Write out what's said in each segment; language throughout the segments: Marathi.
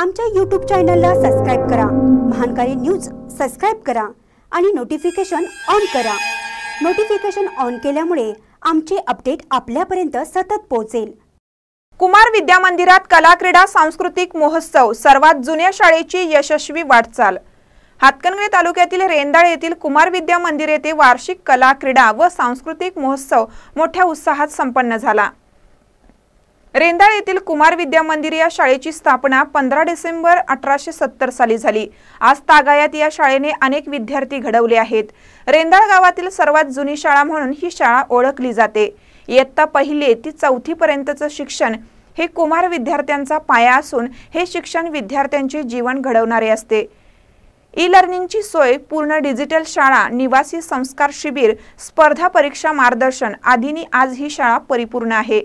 आमच्या यूट्यूब चॅनलला सबस्क्राईब करा. महानकारी न्यूज सबस्क्राईब करा आणि नोटिफिकेशन ऑन करा. नोटिफिकेशन ऑन केल्यामुळे आमचे अपडेट आपल्यापर्यंत सतत पोहोचेल. कुमार विद्या मंदिरात कला क्रीडा सांस्कृतिक महोत्सव सर्वात जुन्या शाळेची यशस्वी वाटचाल. हातकणंगले तालुक्यातील रेंदाळ येथील कुमार विद्या मंदिर येथे वार्षिक कला क्रीडा व सांस्कृतिक महोत्सव मोठ्या उत्साहात संपन्न झाला. रेंदाळ येथील कुमार विद्या मंदिर या शाळेची स्थापना पंधरा डिसेंबर अठराशे सत्तर साली झाली. आज तागायात या शाळेने अनेक विद्यार्थी घडवले आहेत. रेंदाळ गावातील सर्वात जुनी शाळा म्हणून ही शाळा ओळखली जाते. इयत्ता पहिली ती चौथी पर्यंतचं शिक्षण हे कुमार विद्यार्थ्यांचा पाया असून हे शिक्षण विद्यार्थ्यांचे जीवन घडवणारे असते. ई लर्निंगची सोय पूर्ण डिजिटल शाळा निवासी संस्कार शिबिर स्पर्धा परीक्षा मार्गदर्शन आदींनी आज ही शाळा परिपूर्ण आहे.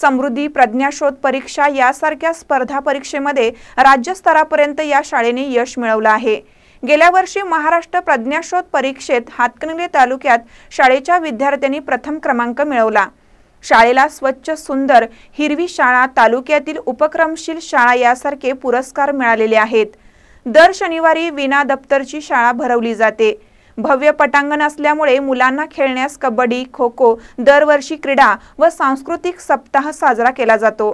समृद्धी प्रज्ञाशोध परीक्षा यासारख्या स्पर्धा परीक्षेमध्ये राज्यस्तरापर्यंत या शाळेने यश मिळवलं आहे. गेल्या वर्षी महाराष्ट्र प्रज्ञाशोध परीक्षेत हातकणंगले तालुक्यात शाळेच्या विद्यार्थ्यांनी प्रथम क्रमांक मिळवला. शाळेला स्वच्छ सुंदर हिरवी शाळा तालुक्यातील उपक्रमशील शाळा यासारखे पुरस्कार मिळालेले आहेत. दर शनिवारी विना दप्तरची शाळा भरवली जाते. भव्य पटांगण असल्यामुळे मुलांना खेळण्यास कबड्डी खो खो दरवर्षी क्रीडा व सांस्कृतिक सप्ताह साजरा केला जातो.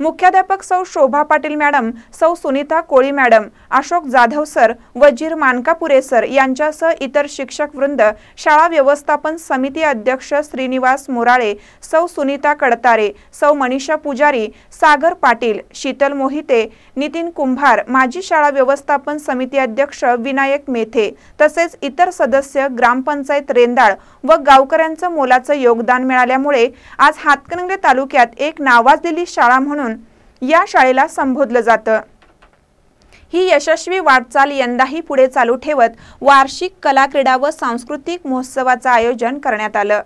मुख्याध्यापक सौ शोभा पाटील मॅडम सौ Sunita Koli madam Ashok Jadhav sir Wazir Mankapure sir यांच्यासह इतर शिक्षक वृंद शाळा व्यवस्थापन समिती अध्यक्ष श्रीनिवास मोराळे सौ सुनीता कडतारे सौ मनीषा पुजारी सागर पाटील शीतल मोहिते नितीन कुंभार माजी शाळा व्यवस्थापन समिती अध्यक्ष विनायक मेथे तसेच इतर सदस्य ग्रामपंचायत रेंदाळ व गावकऱ्यांचं मोलाचं योगदान मिळाल्यामुळे आज हातकणंगले तालुक्यात एक नावाजलेली शाळा म्हणून या शाळेला संबोधलं जातं. ही यशस्वी वाटचाल यंदाही पुढे चालू ठेवत वार्षिक कला क्रीडा व सांस्कृतिक महोत्सवाचं आयोजन करण्यात आलं.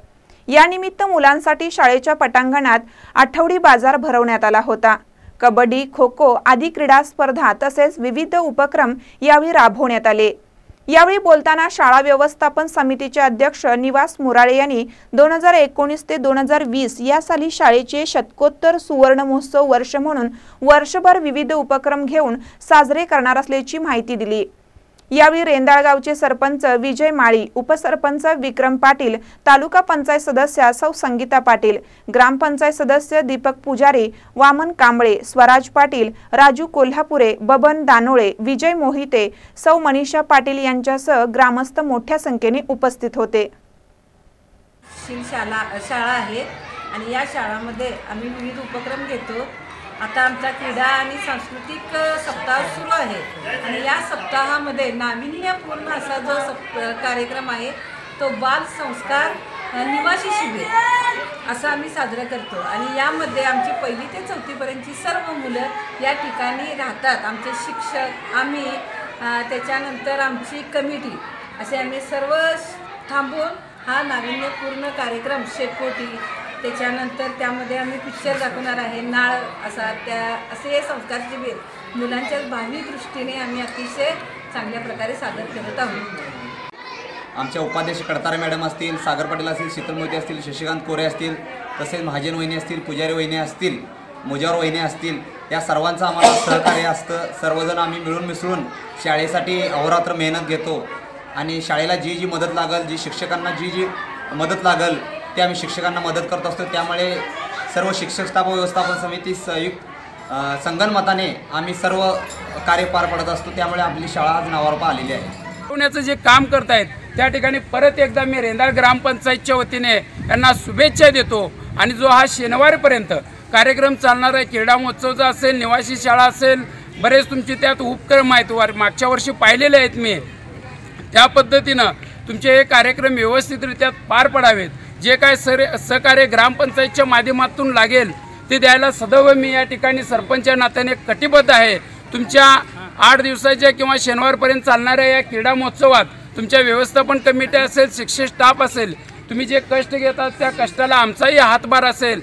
यानिमित्त मुलांसाठी शाळेच्या पटांगणात आठवडी बाजार भरवण्यात आला होता. कबड्डी खो खो आदी क्रीडा स्पर्धा तसेच विविध उपक्रम यावेळी राबवण्यात आले. यावेळी बोलताना शाळा व्यवस्थापन समितीचे अध्यक्ष निवास मुराळे यांनी दोन हजार एकोणीस ते दोन हजार वीस या साली शाळेचे शतकोत्तर सुवर्ण महोत्सव वर्ष म्हणून वर्षभर विविध उपक्रम घेऊन साजरे करणार असल्याची माहिती दिली. यावेळी रेंदाळगावचे सरपंच विजय माळी उपसरपंच विक्रम पाटील तालुका पंचायत सदस्य सौ संगीता पाटील ग्रामपंचायत सदस्य दीपक पुजारी वामन कांबळे स्वराज पाटील राजू कोल्हापुरे बबन दानोळे विजय मोहिते सौ मनीषा पाटील यांच्यासह ग्रामस्थ मोठ्या संख्येने उपस्थित होते. शाळा शाळा आहे आणि या शाळामध्ये आम्ही विविध उपक्रम घेतो. आता आमचा क्रीडा आणि सांस्कृतिक सप्ताह सुरू आहे. आणि या सप्ताहामध्ये नाविन्यपूर्ण असा जो सप कार्यक्रम आहे तो बाल संस्कार निवासी शिबिर असं आम्ही साजरं करतो. आणि यामध्ये आमची पहिली ते चौथीपर्यंतची सर्व मुलं या ठिकाणी राहतात. आमचे शिक्षक आम्ही त्याच्यानंतर आमची कमिटी असे आम्ही सर्व थांबून हा नाविन्यपूर्ण कार्यक्रम शेकोटी त्याच्यानंतर त्यामध्ये आम्ही पिक्चर दाखवणार आहे. नाळ असा त्या असे संस्कार शिबिर मुलांच्या भावी दृष्टीने आम्ही अतिशय चांगल्या प्रकारे सादर करत आहोत. आमच्या उपाध्यक्ष कडतारे मॅडम असतील सागर पाटील असतील शीतल मोदी असतील शशिकांत कोरे असतील तसेच महाजन वहिनी असतील पुजारी वहिनी असतील मुजावर वहिनी असतील या सर्वांचं आम्हाला सहकार्य असतं. सर्वजण आम्ही मिळून मिसळून शाळेसाठी अहोरात्र मेहनत घेतो. आणि शाळेला जी जी मदत लागल जी शिक्षकांना जी जी मदत लागल ते आम्ही शिक्षकांना मदत करत असतो. त्यामुळे सर्व शिक्षक स्टाफ व्यवस्थापन समिती संयुक्त संगणमताने आम्ही सर्व कार्य पार पडत असतो. त्यामुळे आपली शाळा आज नावारपा आलेली आहे. पुण्याचं जे काम करतायत त्या ठिकाणी परत एकदा मी रेंदाळ ग्रामपंचायतच्या वतीने यांना शुभेच्छा देतो. आणि जो हा शनिवारपर्यंत कार्यक्रम चालणार आहे क्रीडा महोत्सवचा असेल निवासी शाळा असेल बरेच तुमचे त्यात उपक्रम आहेत. वर मागच्या वर्षी पाहिलेले आहेत मी. त्या पद्धतीनं तुमचे हे कार्यक्रम व्यवस्थितरित्या पार पडावेत. जे काय सर सहकार्य ग्रामपंचायतच्या माध्यमातून लागेल ते द्यायला सदैव मी या ठिकाणी सरपंच नात्याने कटिबद्ध आहे. तुमच्या आठ दिवसाच्या किंवा शनिवारपर्यंत चालणाऱ्या या क्रीडा महोत्सवात तुमच्या व्यवस्थापन कमिटी असेल शिक्षक स्टाफ असेल तुम्ही जे कष्ट घेतात त्या कष्टाला आमचाही हातभार असेल.